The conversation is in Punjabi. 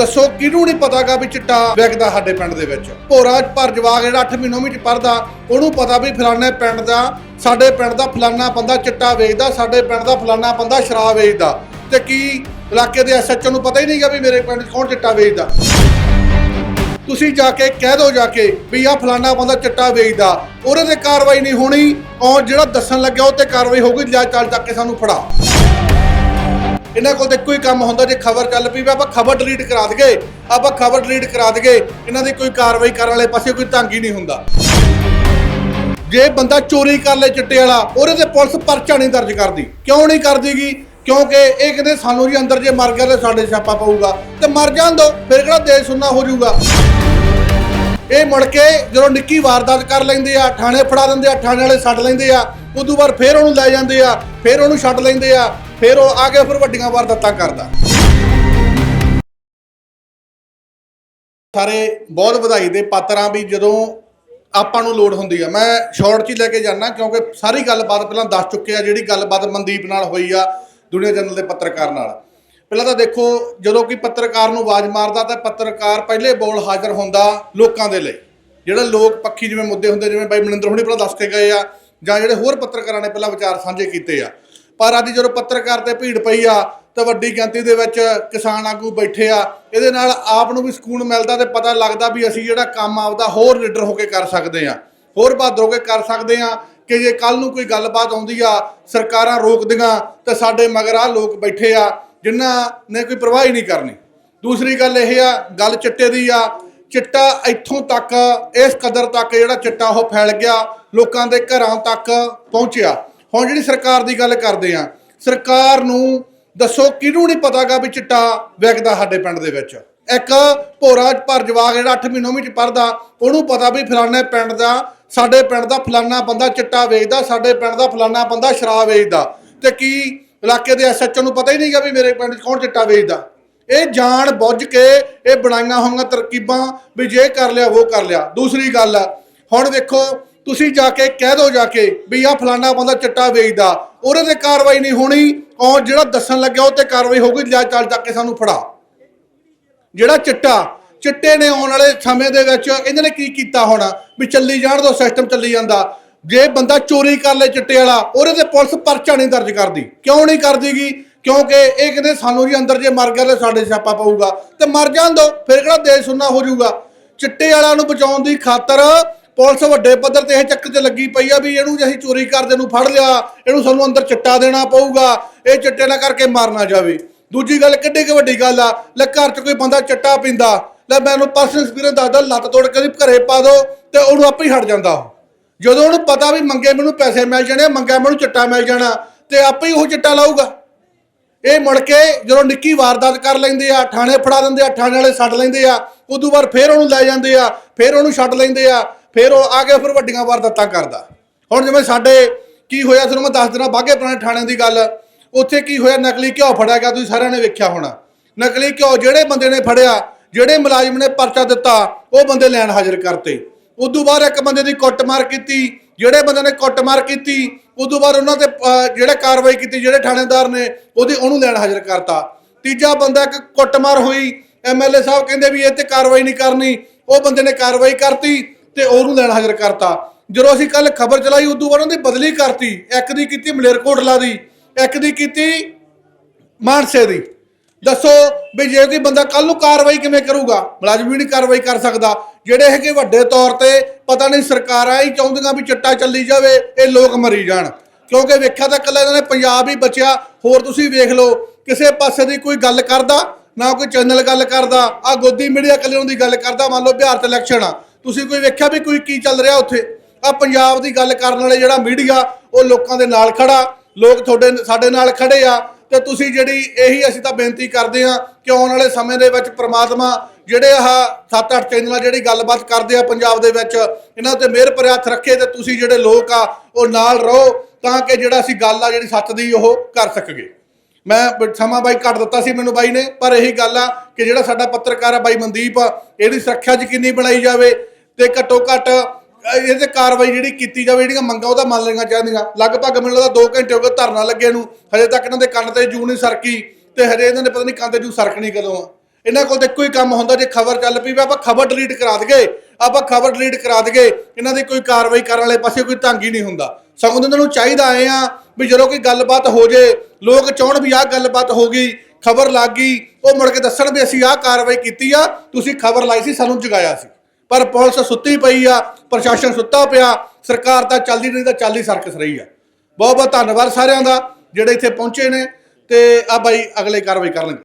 ਦੱਸੋ ਕਿਹਨੂੰ ਨਹੀਂ ਪਤਾਗਾ ਵੀ ਚਿੱਟਾ ਵਿਕਦਾ ਸਾਡੇ ਪਿੰਡ ਦੇ ਵਿੱਚ? ਭੋਰਾ ਭਰ ਜਵਾਗ ਜਿਹੜਾ 8ਵੀਂ 9ਵੀਂ ਚ ਪੜਦਾ ਉਹਨੂੰ ਪਤਾ ਵੀ ਫਲਾਣੇ ਪਿੰਡ ਦਾ, ਸਾਡੇ ਪਿੰਡ ਦਾ ਫਲਾਣਾ ਬੰਦਾ ਚਿੱਟਾ ਵੇਚਦਾ, ਸਾਡੇ ਪਿੰਡ ਦਾ ਫਲਾਣਾ ਬੰਦਾ ਸ਼ਰਾਬ ਵੇਚਦਾ। ਤੇ ਕੀ ਇਲਾਕੇ ਦੇ ਐਸਐਚਓ ਨੂੰ ਪਤਾ ਹੀ ਨਹੀਂਗਾ ਵੀ ਮੇਰੇ ਪਿੰਡ 'ਚ ਕੌਣ ਚਿੱਟਾ ਵੇਚਦਾ? ਤੁਸੀਂ ਜਾ ਕੇ ਕਹਿ ਦਿਓ ਜਾ ਕੇ ਵੀ ਆ ਫਲਾਣਾ ਬੰਦਾ ਚਿੱਟਾ ਵੇਚਦਾ। ਉਹਦੇ ਤੇ ਕਾਰਵਾਈ ਨਹੀਂ ਹੋਣੀ ਔਰ ਜਿਹੜਾ ਦੱਸਣ ਲੱਗਿਆ ਉਹ ਤੇ ਕਾਰਵਾਈ ਹੋਊਗੀ ਜਾ ਚੱਲ ਚੱਕ ਕੇ ਸਾਨੂੰ ਫੜਾ। ਇਹਨਾਂ ਕੋਲ ਤਾਂ ਇੱਕੋ ਹੀ ਕੰਮ ਹੁੰਦਾ ਜੇ ਖਬਰ ਚੱਲ ਪਈ ਵੀ ਆਪਾਂ ਖਬਰ ਡਿਲੀਟ ਕਰਾ ਦਗੇ ਆਪਾਂ ਖਬਰ ਡਿਲੀਟ ਕਰਾ ਦਈਏ, ਇਹਨਾਂ ਦੀ ਕੋਈ ਕਾਰਵਾਈ ਕਰਨ ਵਾਲੇ ਪਾਸੇ ਕੋਈ ਢੰਗ ਹੀ ਨਹੀਂ ਹੁੰਦਾ। ਜੇ ਬੰਦਾ ਚੋਰੀ ਕਰ ਲੇ ਚਿੱਟੇ ਵਾਲਾ, ਉਹਦੇ ਤੇ ਪੁਲਿਸ ਪਰਚਾ ਨਹੀਂ ਦਰਜ ਕਰਦੀ। ਕਿਉਂ ਨਹੀਂ ਕਰਦੀਗੀ? ਕਿਉਂਕਿ ਇਹ ਕਹਿੰਦੇ ਸਾਨੂੰ ਜੀ ਅੰਦਰ ਜੇ ਮਰ ਗਿਆ ਤੇ ਸਾਡੇ ਛਾਪਾ ਪਊਗਾ। ਤੇ ਮਰ ਜਾਣ ਦੋ, ਫਿਰ ਕਿਹੜਾ ਦੇਸ਼ ਸੁੰਨਾ ਹੋ ਜਾਊਗਾ? ਇਹ ਮੁੜ ਕੇ ਜਦੋਂ ਨਿੱਕੀ ਵਾਰਦਾਤ ਕਰ ਲੈਂਦੇ ਆ, ਥਾਣੇ ਫੜਾ ਦਿੰਦੇ ਆ, ਥਾਣੇ ਵਾਲੇ ਛੱਡ ਲੈਂਦੇ ਆ, ਉਦੋਂ ਬਾਅਦ ਫਿਰ ਉਹਨੂੰ ਲੈ ਜਾਂਦੇ ਆ, ਫਿਰ ਉਹਨੂੰ ਛੱਡ ਲੈਂਦੇ ਆ। ਫਿਰ ਉਹ ਆ ਕੇ ਫਿਰ ਵੱਡੀਆਂ ਵਾਰਦਾਤਾਂ ਕਰਦਾ। ਸਾਰੇ ਬਹੁਤ ਵਧਾਈ ਦੇ ਪਾਤਰਾਂ ਵੀ ਜਦੋਂ ਆਪਾਂ ਨੂੰ ਲੋੜ ਹੁੰਦੀ ਆ। ਮੈਂ ਸ਼ਾਰਟ 'ਚ ਹੀ ਲੈ ਕੇ ਜਾਣਾ ਕਿਉਂਕਿ ਸਾਰੀ ਗੱਲਬਾਤ ਪਹਿਲਾਂ ਦੱਸ ਚੁੱਕੇ ਆ, ਜਿਹੜੀ ਗੱਲਬਾਤ ਮਨਦੀਪ ਨਾਲ ਹੋਈ ਆ ਦੁਨੀਆ ਜਨਰਲ ਦੇ ਪੱਤਰਕਾਰ ਨਾਲ। ਪਹਿਲਾਂ ਤਾਂ ਦੇਖੋ, ਜਦੋਂ ਕੋਈ ਪੱਤਰਕਾਰ ਨੂੰ ਆਵਾਜ਼ ਮਾਰਦਾ ਤਾਂ ਪੱਤਰਕਾਰ ਪਹਿਲੇ ਬੋਲ ਹਾਜ਼ਰ ਹੁੰਦਾ ਲੋਕਾਂ ਦੇ ਲਈ। ਜਿਹੜੇ ਲੋਕ ਪੱਖੀ ਜਿਵੇਂ ਮੁੱਦੇ ਹੁੰਦੇ, ਜਿਵੇਂ ਬਾਈ ਮਨਿੰਦਰ ਹੁਣੀ ਪਹਿਲਾਂ ਦੱਸ ਕੇ ਗਏ ਆ ਜਾਂ ਜਿਹੜੇ ਹੋਰ ਪੱਤਰਕਾਰਾਂ ਨੇ ਪਹਿਲਾਂ ਵਿਚਾਰ ਸਾਂਝੇ ਕੀਤੇ ਆ। ਪਰ ਅੱਜ ਜਦੋਂ ਪੱਤਰਕਾਰ ਤੇ ਭੀੜ ਪਈ ਆ, ਤਾਂ ਵੱਡੀ ਗਿਣਤੀ ਦੇ ਵਿੱਚ ਕਿਸਾਨ ਆਗੂ ਬੈਠੇ ਆ। ਇਹਦੇ ਨਾਲ ਆਪ ਨੂੰ ਵੀ ਸਕੂਨ ਮਿਲਦਾ ਤੇ ਪਤਾ ਲੱਗਦਾ ਵੀ ਅਸੀਂ ਜਿਹੜਾ ਕੰਮ ਆਪਦਾ ਹੋਰ ਲੀਡਰ ਹੋ ਕੇ ਕਰ ਸਕਦੇ ਆ। ਹੋਰ ਬਹਾਦਰ ਹੋ ਕੇ ਕਰ ਸਕਦੇ ਆ ਕਿ ਜੇ ਕੱਲ ਨੂੰ ਕੋਈ ਗੱਲਬਾਤ ਆਉਂਦੀ ਆ, ਸਰਕਾਰਾਂ ਰੋਕਦੀਆਂ, ਤਾਂ ਸਾਡੇ ਮਗਰ ਆ ਲੋਕ ਬੈਠੇ ਆ, ਜਿਨ੍ਹਾਂ ਨੇ ਕੋਈ ਪਰਵਾਹ ਹੀ ਨਹੀਂ ਕਰਨੀ। ਦੂਸਰੀ ਗੱਲ ਇਹ ਆ, ਗੱਲ ਚਿੱਟੇ ਦੀ ਆ। ਚਿੱਟਾ ਇੱਥੋਂ ਤੱਕ, ਇਸ ਕਦਰ ਤੱਕ ਜਿਹੜਾ ਚਿੱਟਾ ਉਹ ਫੈਲ ਗਿਆ, ਲੋਕਾਂ ਦੇ ਘਰਾਂ ਤੱਕ ਪਹੁੰਚਿਆ। ਹੁਣ ਜਿਹੜੀ ਸਰਕਾਰ ਦੀ ਗੱਲ ਕਰਦੇ ਆ, ਸਰਕਾਰ ਨੂੰ ਦੱਸੋ ਕਿਹਨੂੰ ਨਹੀਂ ਪਤਾਗਾ ਵੀ ਚਿੱਟਾ ਵਿਕਦਾ ਸਾਡੇ ਪਿੰਡ ਦੇ ਵਿੱਚ? ਇੱਕ ਭੋਰਾ ਭਰ ਜਵਾਗ ਜਿਹੜਾ 8ਵੀਂ 9ਵੀਂ ਚ ਪੜਦਾ ਉਹਨੂੰ ਪਤਾ ਵੀ ਫਲਾਣੇ ਪਿੰਡ ਦਾ, ਸਾਡੇ ਪਿੰਡ ਦਾ ਫਲਾਣਾ ਬੰਦਾ ਚਿੱਟਾ ਵੇਚਦਾ, ਸਾਡੇ ਪਿੰਡ ਦਾ ਫਲਾਣਾ ਬੰਦਾ ਸ਼ਰਾਬ ਵੇਚਦਾ। ਤੇ ਕੀ ਇਲਾਕੇ ਦੇ ਐਸਐਚਓ ਨੂੰ ਪਤਾ ਹੀ ਨਹੀਂਗਾ ਵੀ ਮੇਰੇ ਪਿੰਡ 'ਚ ਕੌਣ ਚਿੱਟਾ ਵੇਚਦਾ? ਇਹ ਜਾਣ ਬੁੱਝ ਕੇ ਇਹ ਬਣਾਈਆਂ ਹੋਈਆਂ ਤਰਕੀਬਾਂ ਵੀ ਜੇ ਕਰ ਲਿਆ, ਉਹ ਕਰ ਲਿਆ। ਦੂਸਰੀ ਗੱਲ ਆ, ਹੁਣ ਵੇਖੋ ਤੁਸੀਂ ਜਾ ਕੇ ਕਹਿ ਦਿਓ ਜਾ ਕੇ ਵੀ ਆ ਫਲਾਣਾ ਬੰਦਾ ਚਿੱਟਾ ਵੇਚਦਾ। ਉਹਦੇ ਤੇ ਕਾਰਵਾਈ ਨਹੀਂ ਹੋਣੀ ਔਰ ਜਿਹੜਾ ਦੱਸਣ ਲੱਗਿਆ ਉਹ ਤੇ ਕਾਰਵਾਈ ਹੋਊਗੀ ਜਾ ਚੱਲ ਚੱਕ ਕੇ ਸਾਨੂੰ ਫੜਾ। ਜਿਹੜਾ ਚਿੱਟਾ, ਚਿੱਟੇ ਨੇ ਆਉਣ ਵਾਲੇ ਸਮੇਂ ਦੇ ਵਿੱਚ ਇਹਨਾਂ ਨੇ ਕੀ ਕੀਤਾ ਹੋਣਾ? ਵੀ ਚੱਲੀ ਜਾਣ ਦੋ ਸਿਸਟਮ ਚੱਲੀ ਜਾਂਦਾ। ਜੇ ਬੰਦਾ ਚੋਰੀ ਕਰ ਲੇ ਚਿੱਟੇ ਵਾਲਾ, ਉਹਦੇ ਤੇ ਪੁਲਿਸ ਪਰਚਾ ਨਹੀਂ ਦਰਜ ਕਰਦੀ। ਕਿਉਂ ਨਹੀਂ ਕਰਦੀਗੀ? ਕਿਉਂਕਿ ਇਹ ਕਹਿੰਦੇ ਸਾਨੂੰ ਜੀ ਅੰਦਰ ਜੇ ਮਰ ਗਿਆ ਤੇ ਸਾਡੇ ਛਾਪਾ ਪਊਗਾ। ਤੇ ਮਰ ਜਾਣ ਦੋ, ਫਿਰ ਕਿਹੜਾ ਦੇਸ਼ ਸੁੰਨਾ ਹੋ ਜਾਊਗਾ? ਚਿੱਟੇ ਵਾਲਿਆਂ ਨੂੰ ਬਚਾਉਣ ਦੀ ਖਾਤਰ ਪੁਲਿਸ ਵੱਡੇ ਪੱਧਰ ਤੇ ਇਹ ਚੱਕਰ 'ਚ ਲੱਗੀ ਪਈ ਆ ਵੀ ਇਹਨੂੰ ਜੇ ਅਸੀਂ ਚੋਰੀ ਕਰਦੇ ਨੂੰ ਫੜ ਲਿਆ, ਇਹਨੂੰ ਸਾਨੂੰ ਅੰਦਰ ਚਿੱਟਾ ਦੇਣਾ ਪਊਗਾ, ਇਹ ਚਿੱਟੇ ਨਾਲ ਕਰਕੇ ਮਾਰਨਾ ਜਾਵੇ। ਦੂਜੀ ਗੱਲ ਕਿੱਡੀ ਕੁ ਵੱਡੀ ਗੱਲ ਆ, ਲੈ ਘਰ 'ਚ ਕੋਈ ਬੰਦਾ ਚਿੱਟਾ ਪੀਂਦਾ, ਲੈ ਮੈਨੂੰ ਪਰਸਨਲ ਐਕਸਪੀਰੀਅੰਸ ਦੱਸਦਾ, ਲੱਤ ਤੋੜ ਕੇ ਉਹਦੀ ਘਰੇ ਪਾ ਦੋ ਤੇ ਉਹਨੂੰ ਆਪੇ ਹੀ ਹਟ ਜਾਂਦਾ ਉਹ। ਜਦੋਂ ਉਹਨੂੰ ਪਤਾ ਵੀ ਮੰਗੇ ਮੈਨੂੰ ਪੈਸੇ ਮਿਲ ਜਾਣੇ ਮੰਗਾ ਮੈਨੂੰ ਚਿੱਟਾ ਮਿਲ ਜਾਣਾ, ਤੇ ਆਪੇ ਹੀ ਉਹ ਚਿੱਟਾ ਲਾਊਗਾ। ਇਹ ਮੁੜ ਕੇ ਜਦੋਂ ਨਿੱਕੀ ਵਾਰਦਾਤ ਕਰ ਲੈਂਦੇ ਆ, ਥਾਣੇ ਫੜਾ ਦਿੰਦੇ ਆ, ਥਾਣੇ ਵਾਲੇ ਛੱਡ ਲੈਂਦੇ ਆ, ਉਦੋਂ ਬਾਅਦ ਫੇਰ ਉਹਨੂੰ ਲੈ ਜਾਂਦੇ ਆ, ਫੇਰ ਉਹਨੂੰ ਛੱਡ ਲੈਂਦੇ ਆ ਫਿਰ ਉਹ ਆ ਕੇ ਫਿਰ ਵੱਡੀਆਂ ਵਾਰਦਾਤਾਂ ਕਰਦਾ। ਹੁਣ ਜਿਵੇਂ ਸਾਡੇ ਕੀ ਹੋਇਆ ਤੁਹਾਨੂੰ ਮੈਂ ਦੱਸ ਦੇਣਾ ਬਾਗੇ ਪੁਰਾਣੇ ਥਾਣੇ ਦੀ ਗੱਲ। ਉੱਥੇ ਕੀ ਹੋਇਆ ਨਕਲੀ ਘਿਓ ਫੜਿਆ ਗਿਆ ਤੁਸੀਂ ਸਾਰਿਆਂ ਨੇ ਵੇਖਿਆ ਹੋਣਾ। ਨਕਲੀ ਘਿਓ ਜਿਹੜੇ ਬੰਦੇ ਨੇ ਫੜਿਆ ਜਿਹੜੇ ਮੁਲਾਜ਼ਮ ਨੇ ਪਰਚਾ ਦਿੱਤਾ ਉਹ ਬੰਦੇ ਲੈਣ ਹਾਜ਼ਰ ਕਰਤੇ। ਉਦੋਂ ਬਾਅਦ ਇੱਕ ਬੰਦੇ ਦੀ ਕੁੱਟਮਾਰ ਕੀਤੀ ਜਿਹੜੇ ਬੰਦੇ ਨੇ ਕੁੱਟਮਾਰ ਕੀਤੀ ਉਦੋਂ ਬਾਅਦ ਉਹਨਾਂ ਤੇ ਅਹ, ਜਿਹੜੇ ਕਾਰਵਾਈ ਕੀਤੀ ਜਿਹੜੇ ਥਾਣੇਦਾਰ ਨੇ ਉਹਦੀ ਉਹਨੂੰ ਲੈਣ ਹਾਜ਼ਰ ਕਰਤਾ। ਤੀਜਾ ਬੰਦਾ ਇੱਕ ਕੁੱਟਮਾਰ ਹੋਈ ਐਮਐਲਏ ਸਾਹਿਬ ਕਹਿੰਦੇ ਵੀ ਇਹ ਤੇ ਕਾਰਵਾਈ ਨਹੀਂ ਕਰਨੀ ਉਹ ਬੰਦੇ ਨੇ ਕਾਰਵਾਈ ਕਰਤੀ। ਤੇ ਉਹਨੂੰ ਲੈਣ ਹਾਜ਼ਰ ਕਰਤਾ। ਜਦੋਂ ਅਸੀਂ ਕੱਲ ਖਬਰ ਚਲਾਈ, ਉਦੋਂ ਬਾਅਦ ਉਹਦੀ ਬਦਲੀ ਕਰਤੀ। ਇੱਕ ਦੀ ਕੀਤੀ ਮਲੇਰਕੋਟਲਾ ਦੀ, ਇੱਕ ਦੀ ਕੀਤੀ ਮਾਨਸੇ ਦੀ। ਦੱਸੋ ਵੀ ਜੇ ਕੋਈ ਬੰਦਾ ਕੱਲ ਨੂੰ ਕਾਰਵਾਈ ਕਿਵੇਂ ਕਰੂਗਾ? ਮੁਲਾਜ਼ਮ ਵੀ ਨਹੀਂ ਕਾਰਵਾਈ ਕਰ ਸਕਦਾ। ਜਿਹੜੇ ਹੈਗੇ ਵੱਡੇ ਤੌਰ ਤੇ, ਪਤਾ ਨਹੀਂ ਸਰਕਾਰਾਂ ਹੀ ਚਾਹੁੰਦੀਆਂ ਵੀ ਚਿੱਟਾ ਚੱਲੀ ਜਾਵੇ, ਇਹ ਲੋਕ ਮਰੀ ਜਾਣ। ਕਿਉਂਕਿ ਵੇਖਿਆ ਤਾਂ ਕੱਲਾ ਇਹਨਾਂ ਨੇ ਪੰਜਾਬ ਹੀ ਬਚਿਆ। ਹੋਰ ਤੁਸੀਂ ਵੇਖ ਲਓ, ਕਿਸੇ ਪਾਸੇ ਦੀ ਕੋਈ ਗੱਲ ਕਰਦਾ, ਨਾ ਕੋਈ ਚੈਨਲ ਗੱਲ ਕਰਦਾ ਆ ਗੋਦੀ ਮੀਡੀਆ ਕੱਲਿਆਂ ਦੀ ਗੱਲ ਕਰਦਾ, ਮੰਨ ਲਓ ਬਿਹਾਰ ਤੇ ਇਲੈਕਸ਼ਨ ਆ। ਤੁਸੀਂ ਕੋਈ ਵੇਖਿਆ ਵੀ ਕੋਈ ਕੀ ਚੱਲ ਰਿਹਾ ਉੱਥੇ? ਆ ਪੰਜਾਬ ਦੀ ਗੱਲ ਕਰਨ ਵਾਲੇ ਜਿਹੜਾ ਮੀਡੀਆ, ਉਹ ਲੋਕਾਂ ਦੇ ਨਾਲ ਖੜਾ, ਲੋਕ ਤੁਹਾਡੇ, ਸਾਡੇ ਨਾਲ ਖੜੇ ਆ, ਤੇ ਤੁਸੀਂ ਜਿਹੜੀ ਇਹੀ ਅਸੀਂ ਤਾਂ ਬੇਨਤੀ ਕਰਦੇ ਆ ਕਿ ਆਉਣ ਵਾਲੇ ਸਮੇਂ ਦੇ ਵਿੱਚ ਪ੍ਰਮਾਤਮਾ ਜਿਹੜੇ ਆਹ 7-8 ਚੈਨਲਾਂ ਜਿਹੜੀ ਗੱਲਬਾਤ ਕਰਦੇ ਆ ਪੰਜਾਬ ਦੇ ਵਿੱਚ, ਇਹਨਾਂ ਤੇ ਮਿਹਰ ਭਰਿਆ ਹੱਥ ਰੱਖੇ ਤੇ ਤੁਸੀਂ ਜਿਹੜੇ ਲੋਕ ਆ, ਉਹ ਨਾਲ ਰਹੋ ਤਾਂ ਕਿ ਜਿਹੜਾ ਅਸੀਂ ਗੱਲ ਆ ਜਿਹੜੀ ਸੱਚ ਦੀ ਉਹ ਕਰ ਸਕਗੇ ਮੈਂ ਬ- ਸਮਾਂ ਬਾਈ ਘੱਟ ਦਿੱਤਾ ਸੀ ਮੈਨੂੰ ਬਾਈ ਨੇ, ਪਰ ਇਹੀ ਗੱਲ ਆ ਕਿ ਜਿਹੜਾ ਸਾਡਾ ਪੱਤਰਕਾਰ ਆ ਬਾਈ ਮਨਦੀਪ ਆ ਇਹਦੀ ਸੁਰੱਖਿਆ ਯਕੀਨੀ ਬਣਾਈ ਜਾਵੇ ਤੇ ਘੱਟੋ ਘੱਟ ਅ, ਇਹ ਤੇ ਕਾਰਵਾਈ ਜਿਹੜੀ ਕੀਤੀ ਜਾਵੇ ਜਿਹੜੀਆਂ ਮੰਗਾਂ ਉਹਦਾ ਮੰਨ ਲੈਣੀਆਂ ਚਾਹੀਦੀਆਂ ਲਗਭਗ ਮੈਨੂੰ ਲੱਗਦਾ 2 ਘੰਟੇ ਹੋ ਗਏ ਧਰਨਾ ਲੱਗੇ ਨੂੰ ਹਜੇ ਤੱਕ ਇਹਨਾਂ ਦੇ ਕੰਨ ਤੇ ਜੂ ਨਹੀਂ ਸਰਕੀ ਤੇ ਹਜੇ ਇਹਨਾਂ ਨੇ ਪਤਾ ਨਹੀਂ ਕੰਨ ਤੇ ਜੂ ਸਰਕਣੀ ਕਦੋਂ ਆ। ਇਹਨਾਂ ਕੋਲ ਤਾਂ ਇੱਕੋ ਹੀ ਕੰਮ ਹੁੰਦਾ ਜੇ ਖਬਰ ਚੱਲ ਪਈ ਵੀ ਆਪਾਂ ਖਬਰ ਡਿਲੀਟ ਕਰਾ ਦਗੇ ਆਪਾਂ ਖਬਰ ਡਿਲੀਟ ਕਰਾ ਦਈਏ ਇਹਨਾਂ ਦੀ ਕੋਈ ਕਾਰਵਾਈ ਕਰਨ ਵਾਲੇ ਪਾਸੇ ਕੋਈ ਢੰਗ ਹੀ ਨਹੀਂ ਹੁੰਦਾ। ਸਗੋਂ ਇਹਨਾਂ ਨੂੰ ਚਾਹੀਦਾ ਆਏ ਆ ਵੀ ਜਦੋਂ ਕੋਈ ਗੱਲਬਾਤ ਹੋ ਜੇ ਲੋਕ ਚਾਹਣ ਵੀ ਆਹ ਗੱਲਬਾਤ ਹੋ ਗਈ ਖਬਰ ਲੱਗ ਗਈ ਉਹ ਮੁੜ ਕੇ ਦੱਸਣ ਵੀ ਅਸੀਂ ਆਹ ਕਾਰਵਾਈ ਕੀਤੀ ਆ ਤੁਸੀਂ ਖਬਰ ਲਾਈ ਸੀ ਸਾਨੂੰ ਜਗਾਇਆ ਸੀ। ਪਰ ਪੁਲਿਸ ਸੁੱਤੀ ਪਈ ਆ, ਪ੍ਰਸ਼ਾਸਨ ਸੁੱਤਾ ਪਿਆ, ਸਰਕਾਰ ਤਾਂ ਚੱਲਦੀ ਨਹੀਂ ਤਾਂ ਚੱਲਦੀ ਸਰਕਸ ਰਹੀ ਆ। ਬਹੁਤ ਬਹੁਤ ਧੰਨਵਾਦ ਸਾਰਿਆਂ ਦਾ ਜਿਹੜੇ ਇੱਥੇ ਪਹੁੰਚੇ ਨੇ ਤੇ ਆ ਬਾਈ ਅਗਲੇ ਕਾਰਵਾਈ ਕਰਨਗੇ।